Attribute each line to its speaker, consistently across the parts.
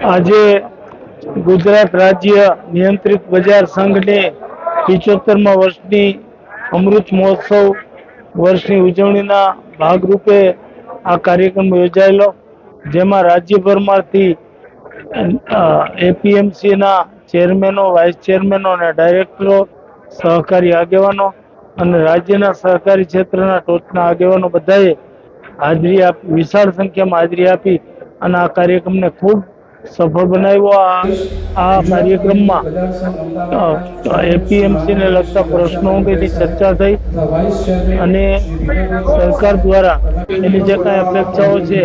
Speaker 1: આજે ગુજરાત રાજ્ય નિયંત્રિત બજાર સંઘની પિચોતેરમાં વર્ષની અમૃત મહોત્સવ વર્ષની ઉજવણીના ભાગરૂપે આ કાર્યક્રમ યોજાયેલો. જેમાં રાજ્યભરમાંથી એપીએમસીના ચેરમેનો, વાઇસ ચેરમેનો અને ડાયરેક્ટરો, સહકારી આગેવાનો અને રાજ્યના સહકારી ક્ષેત્રના ટોચના આગેવાનો બધાએ હાજરી આપી, વિશાળ સંખ્યામાં હાજરી આપી અને આ કાર્યક્રમને ખૂબ સફળ બનાવ્યો આ આ કાર્યક્રમમાં. એપીએમસી ને લગતા પ્રશ્નો અંગેની ચર્ચા થઈ અને સરકાર દ્વારા એની જે કાંઈ અપેક્ષાઓ છે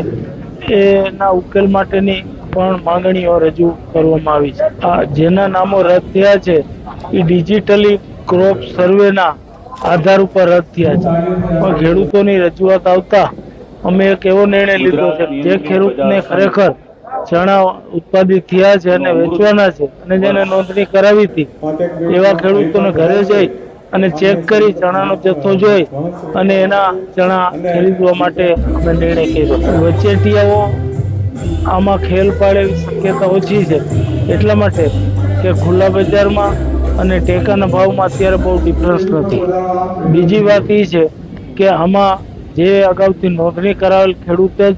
Speaker 1: એના ઉકેલ માટેની પણ માંગણીઓ રજૂ કરવામાં આવી છે. આ જેના નામો રદ થયા છે એ ડિજિટલી ક્રોપ સર્વેના આધાર ઉપર રદ થયા છે. પણ ખેડૂતોની રજૂઆત આવતા અમે એક એવો નિર્ણય લીધો છે જે ખેડૂતને ખરેખર ચણા ઉત્પાદિત થયા છે અને વેચવાના છે. અને જેને નોંધણી કરાવી હતી એવા ખેડૂતોને ઘરે જઈ અને ચેક કરી ચણાનો જથ્થો જોઈ અને એના ચણા ખરીદવા માટે અમે નિર્ણય કર્યો. વચેટિયાઓ આમાં ખેલ પાડે એવી શક્યતા ઓછી છે એટલા માટે કે ખુલ્લા બજારમાં અને ટેકાના ભાવમાં અત્યારે બહુ ડિફરન્સ નથી. બીજી વાત એ છે કે આમાં જે અગાઉથી નોંધણી કરાવેલ ખેડૂતે જ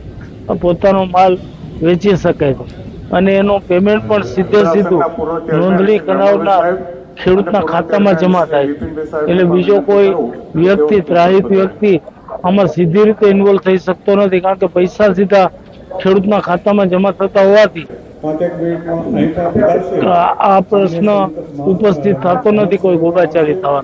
Speaker 1: પોતાનો માલ વેચી શકે છે. અને એનું પેમેન્ટ પણ સીધે સીધું નોંધણી કરાવનાર ખેડૂતના ખાતામાં જમા થાય. એટલે બીજો કોઈ વ્યક્તિ ત્રાહિત વ્યક્તિ આમાં સીધી રીતે ઇન્વોલ્વ થઈ શકતો નથી કારણ કે પૈસા સીધા ખેડૂતના ખાતામાં જમા થતા હોવાથી આ આ પ્રશ્ન ઉપસ્થિત થતો નથી કોઈ ગોબાચારી થવાનો.